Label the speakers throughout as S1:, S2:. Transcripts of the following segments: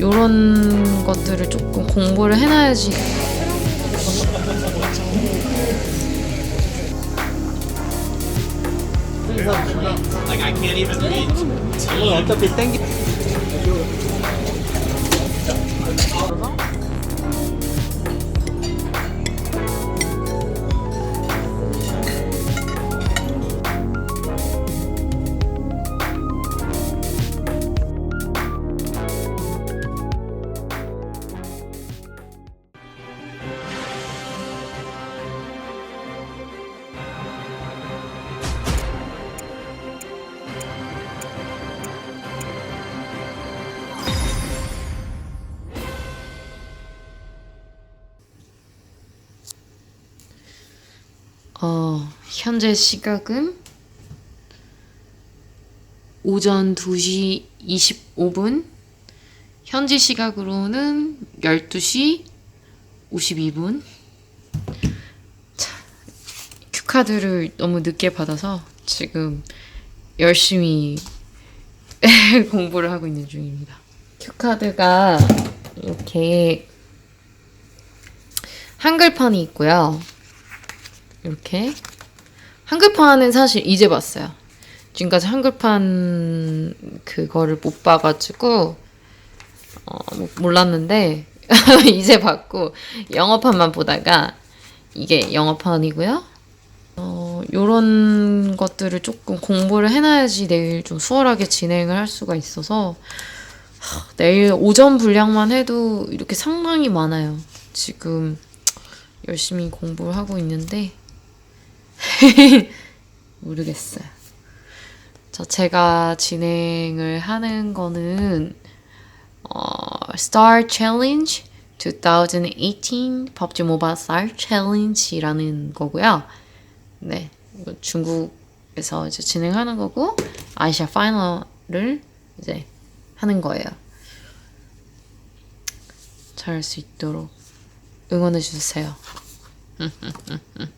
S1: 요런 것들을 조금 공부를 해놔야지.
S2: 어차피 땡기
S1: 현재 시각은 오전 2시 25분. 현지 시각으로는 12시 52분. 자, 큐카드를 너무 늦게 받아서 지금 열심히 공부를 하고 있는 중입니다. 큐카드가 이렇게 한글판이 있고요. 이렇게 한글판은 사실 이제 봤어요. 지금까지 한글판 그거를 못 봐가지고 어, 뭐- 몰랐는데 이제 봤고 영어판만 보다가 이게 영어판이고요. 어, 요런 것들을 조금 공부를 해놔야지 내일 좀 수월하게 진행을 할 수가 있어서 하, 내일 오전 분량만 해도 이렇게 상당히 많아요. 지금 열심히 공부를 하고 있는데 모르겠어요. 저 제가 진행을 하는 거는 어, Star Challenge 2018 PUBG Mobile Star Challenge라는 거고요. 네, 중국에서 이제 진행하는 거고 아시아 파이널을 이제 하는 거예요. 잘할 수 있도록 응원해 주세요.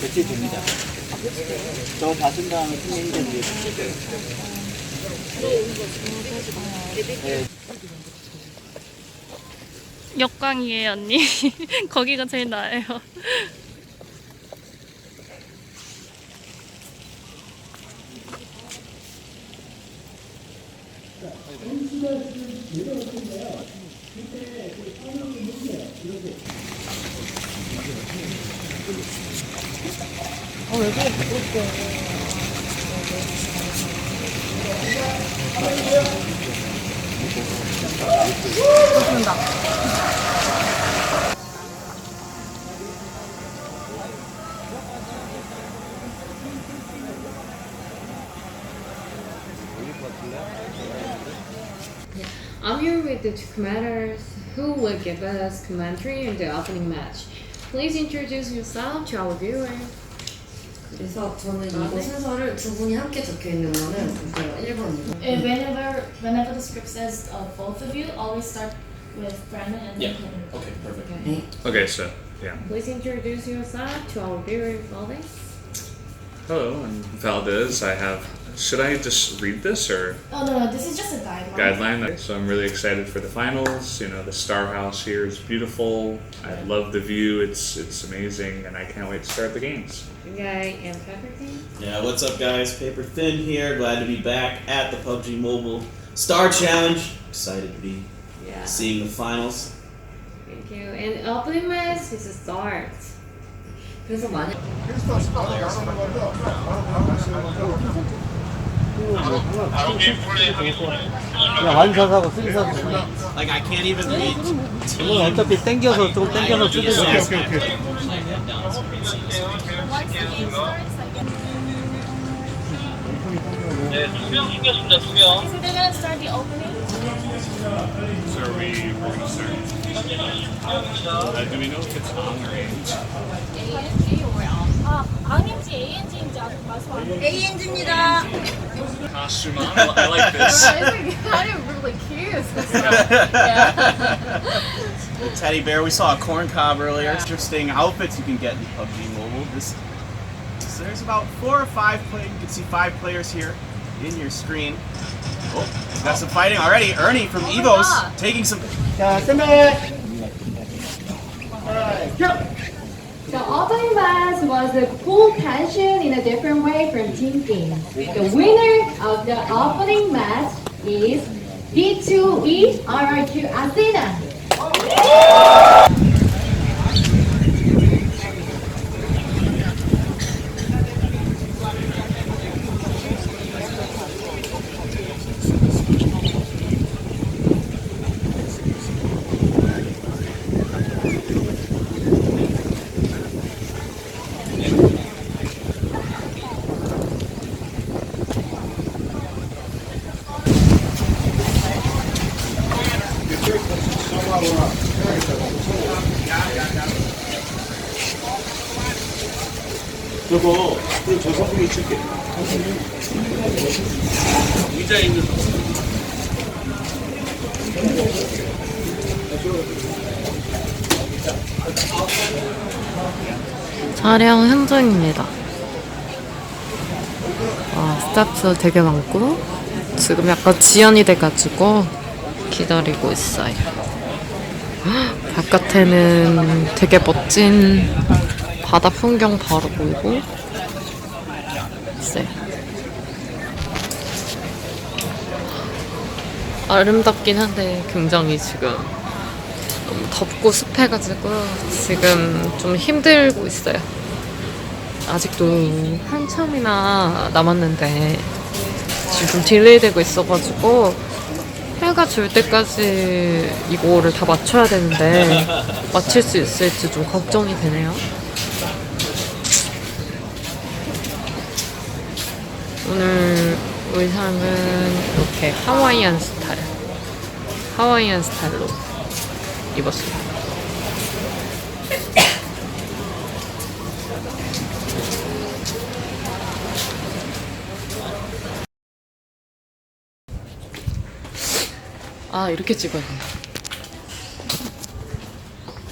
S2: 배치 됩니다. 저 받은 다음에 팀메이저 위에
S3: 역광이에요 언니 거기가 제일 나아요
S1: I'm here with the two commanders who will give us commentary in the opening match. Please introduce yourself to our viewer.
S4: 그래서 저는 이거 순서를 두 분이 함께 적혀 있는 거는 볼게요. 1번, 2번.
S5: Uh, whenever whenever the script says uh, both of you, always start with Brandon and
S6: Yeah.
S5: then Kevin.
S6: Okay, perfect.
S4: 네.
S7: Okay, so yeah.
S1: Please introduce yourself to our viewer, Valdez.
S7: Hello, I'm Valdez. I have. Should I just read this or
S5: Oh no, no, this is just a guideline.
S7: guideline? So I'm really excited for the finals. You know, the Star House here is beautiful. I love the view. It's it's amazing, and I can't wait to start the games.
S1: Guy and Pepper King.
S6: Yeah, what's up, guys? Paper Thin here. Glad to be back at the PUBG Mobile Star Challenge. Excited to be
S1: Yeah.
S6: seeing the finals.
S1: Thank you. And opening match is a start.
S4: 그래서 만약
S2: 그냥 완샷하고 승선
S6: Like I can't even read.
S2: 이건 어차피 땡겨서 좀 땡겨서 쓰는 거야
S5: Once the game starts, I guess. So they're gonna start the opening.
S7: So are we we're gonna start? Uh, do we know if it's on or eight?
S5: ANG or 아, 앙인지 ANG인지 아직 말씀 안 해주세요.
S7: Costume on. I like this.
S1: kind of really cute.
S6: The teddy bear. We saw a corn cob earlier. Interesting outfits you can get in PUBG Mobile. This, so there's about four or five play. You can see five players here in your screen. Oh, got some fighting already. Ernie from Evos taking some.
S2: 자 쌤매
S8: The opening match was a full tension in a different way from Team King. The winner of the opening match is D2E RRQ Athena.
S7: 의자 있는.
S1: 촬영 현장입니다. 와, 스태프도 되게 많고, 지금 약간 지연이 돼가지고 기다리고 있어요. 헉, 바깥에는 되게 멋진 바다 풍경 바로 보이고, 있어요. 아름답긴 한데 굉장히 지금 너무 덥고 습해가지고 지금 좀 힘들고 있어요. 아직도 한참이나 남았는데 지금 딜레이 되고 있어가지고 해가 질 때까지 이거를 다 맞춰야 되는데 맞출 수 있을지 좀 걱정이 되네요. 오늘 의상은 이렇게 하와이안 스타일, 하와이안 스타일로 입었어요. 아 이렇게 찍어야 돼.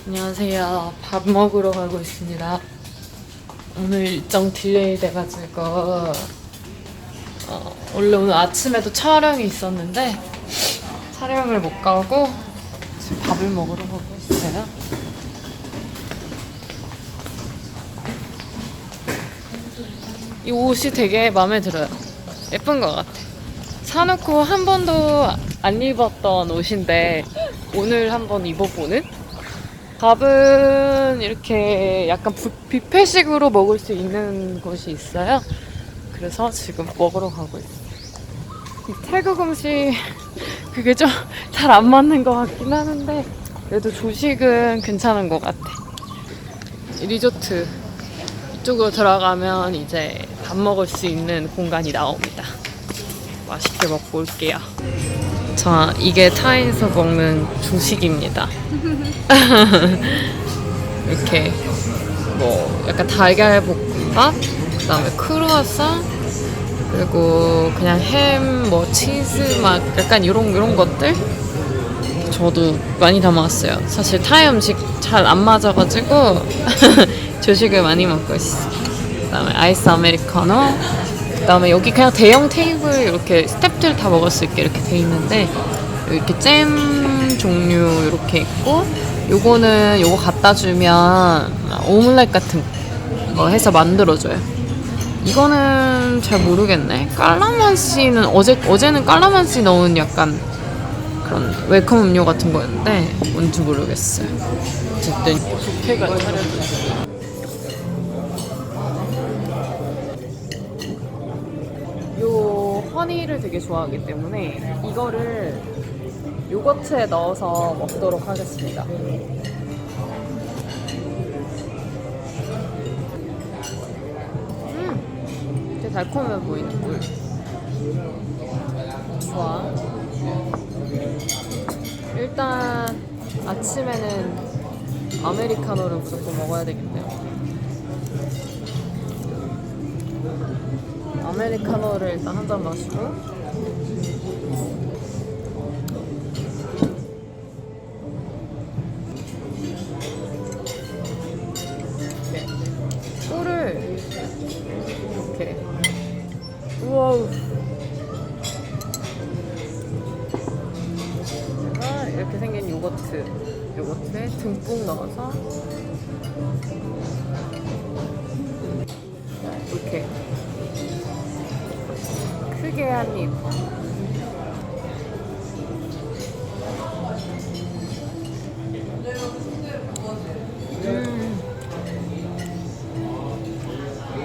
S1: 안녕하세요. 밥 먹으러 가고 있습니다. 오늘 일정 딜레이 돼가지고 어, 원래 오늘 아침에도 촬영이 있었는데 촬영을 못 가고 지금 밥을 먹으러 가고 있어요. 이 옷이 되게 마음에 들어요. 예쁜 것 같아. 사놓고 한 번도 안 입었던 옷인데 오늘 한번 입어보는? 밥은 이렇게 약간 부- 뷔페식으로 먹을 수 있는 곳이 있어요. 그래서 지금 먹으러 가고 있어요. 이 태국 음식 그게 좀 잘 안 맞는 것 같긴 하는데 그래도 조식은 괜찮은 것 같아. 이 리조트 이쪽으로 들어가면 이제 밥 먹을 수 있는 공간이 나옵니다. 맛있게 먹고 올게요. 자, 이게 타이에서 먹는 조식입니다. 이렇게 뭐 약간 달걀 볶음밥, 그 다음에 크루아상, 그리고 그냥 햄, 뭐 치즈 막 약간 이런 이런 것들 저도 많이 담아왔어요. 사실 타이 음식 잘 안 맞아가지고 조식을 많이 먹고 있어. 그다음에 아이스 아메리카노. 그다음에 여기 그냥 대형 테이블 이렇게 스탭들 다 먹을 수 있게 이렇게 돼 있는데 이렇게 잼 종류 이렇게 있고 요거는 요거 갖다 주면 오믈렛 같은 거 해서 만들어줘요. 이거는 잘 모르겠네. 깔라만시는 어제 어제는 깔라만시 넣은 약간 그런 웰컴 음료 같은 거였는데 뭔지 모르겠어요. 어쨌든 뷔페가 차려졌어요. 요 허니를 되게 좋아하기 때문에 이거를 요거트에 넣어서 먹도록 하겠습니다. 달콤해 보이는 물. 좋아. 일단 아침에는 아메리카노를 무조건 먹어야 되겠네요. 아메리카노를 일단 한 잔 마시고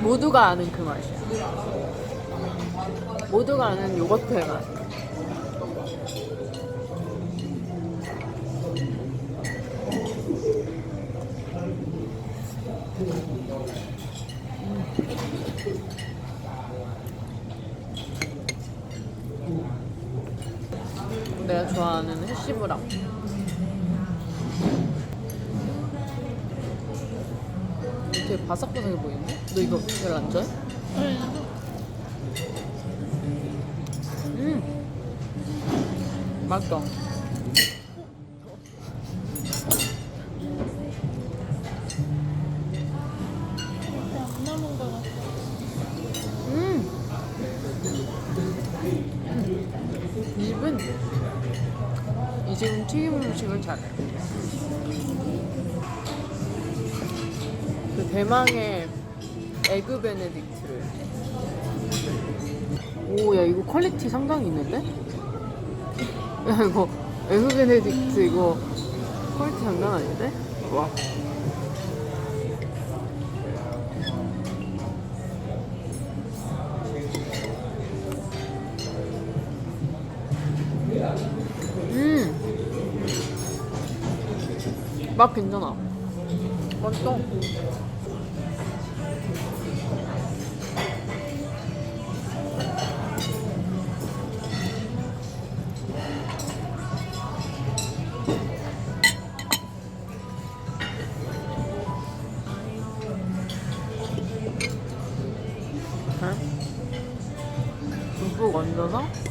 S1: 모두가 아는 그 맛이야. 모두가 아는 요거트의 맛. 내가 좋아하는 해시브랑. 되게 바삭바삭해 보이는데? 너 이거 별로 안 좋아해? 음. 맛있다. 상당히 있는데? 야 이거 에그 베네딕트 이거 퀄리티 장난 아닌데? 와. 음. 맛 괜찮아. 맛있어. 듬뿍 얹어서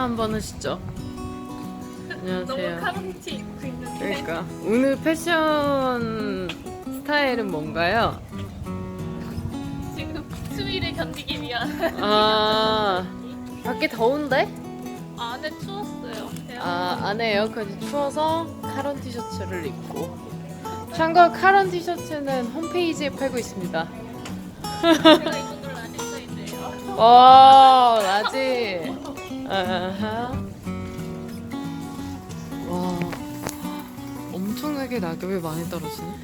S1: 인사 한번 하시죠. 안녕하세요.
S3: 카론티 입고 있는데
S1: 그러니까 오늘 패션 스타일은 뭔가요?
S3: 지금 추위를 견디기 위한
S1: 아 밖에 더운데?
S3: 안에 추웠어요.
S1: 아 안에 에어컨이 추워서 카런 티셔츠를 입고 참고로 카런 티셔츠는 홈페이지에 팔고 있습니다.
S3: 제가 입은 걸 아실 수 있네요.
S1: 와 라지. 와 엄청나게 낙엽이 많이 떨어지네.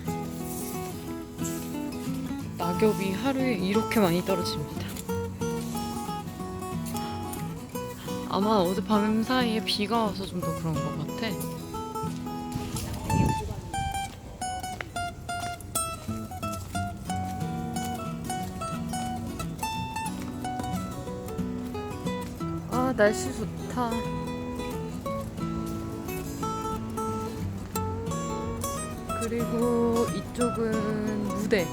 S1: 낙엽이 하루에 이렇게 많이 떨어집니다. 아마 어제 밤 사이에 비가 와서 좀 더 그런 것 같아. 날씨 좋다. 그리고 이쪽은 무대.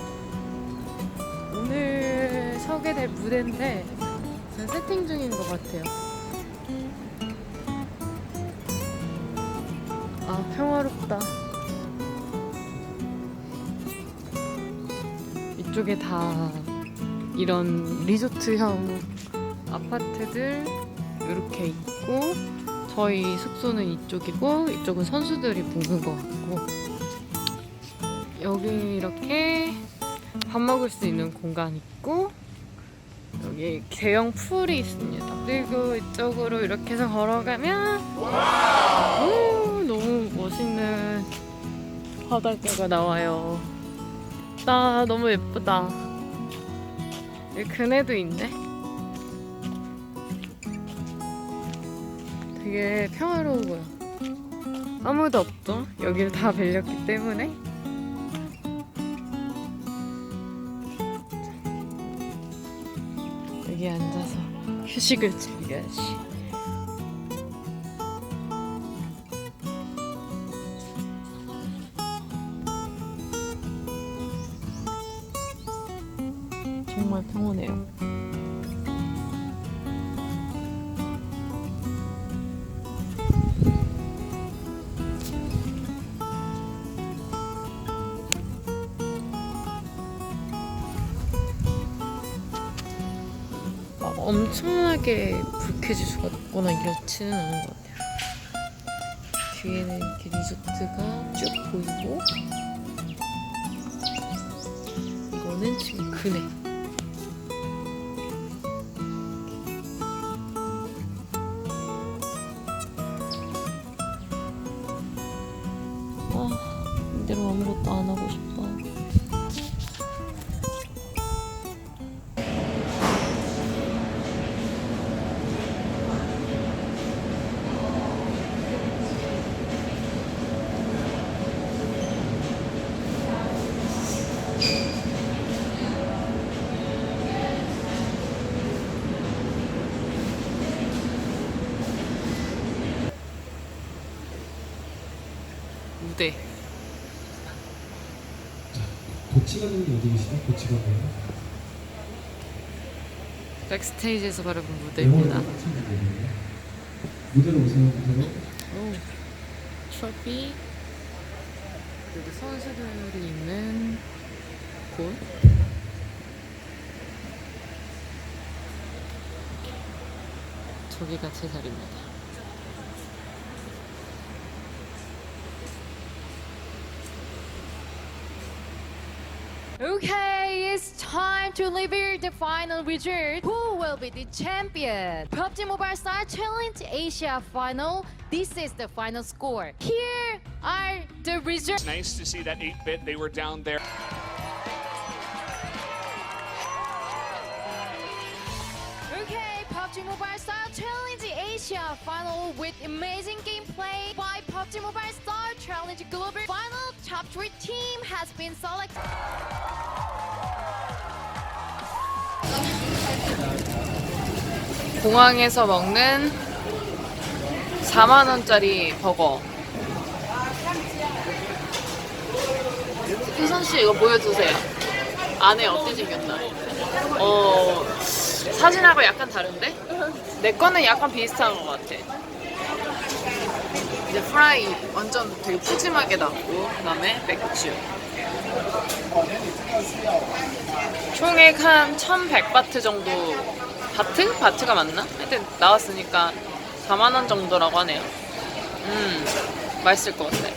S1: 오늘 석 서게 될 무대인데 세팅 중인 것 같아요. 아 평화롭다. 이쪽에 다 이런 리조트형 아파트들 이렇게 있고 저희 숙소는 이쪽이고 이쪽은 선수들이 묵은 것 같고 여기 이렇게 밥 먹을 수 있는 공간 있고 여기 대형 풀이 있습니다. 그리고 이쪽으로 이렇게 해서 걸어가면 오, 너무 멋있는 바닷가가 나와요. 나 너무 예쁘다. 여기 그네도 있네. 되게 평화로워 보여. 아무도 없죠? 여기를 다 빌렸기 때문에. 여기 앉아서 휴식을 즐겨야지. 정말 평온해요. 엄청나게 불쾌지수가 높거나 이렇지는 않은 것 같아요. 뒤에는 이렇게 리조트가 쭉 보이고 이거는 지금 그네. 아, 이대로 아무것도 안 하고 싶다.
S9: 도치가는 어디 계시죠? 도치가 뭐예요?
S1: 백스테이지에서 바라본 무대입니다.
S9: 무대로 오세요, 무대로.
S1: 오, 트로피. 여기 선수들이 있는 곳. 저기가 제 자리입니다.
S8: Okay, it's time to reveal the final result. Who will be the champion? PUBG Mobile Star Challenge Asia Final. This is the final score. Here are the results.
S7: Nice to see that 8-bit, they were down there.
S8: Asia Final with amazing gameplay by PUBG Mobile Star Challenge Global. Final top three team has been selected.
S1: 공항에서 먹는 4만 원짜리 버거. 희선 씨 이거 보여주세요. 안에 어떻게 생겼나? 어 사진하고 약간 다른데? 내 거는 약간 비슷한 것 같아. 이제 프라이 완전 되게 푸짐하게 나왔고 그다음에 맥주. 총액 한 1100바트 정도 바트? 바트가 맞나? 하여튼 나왔으니까 4만원 정도라고 하네요 음 맛있을 것 같아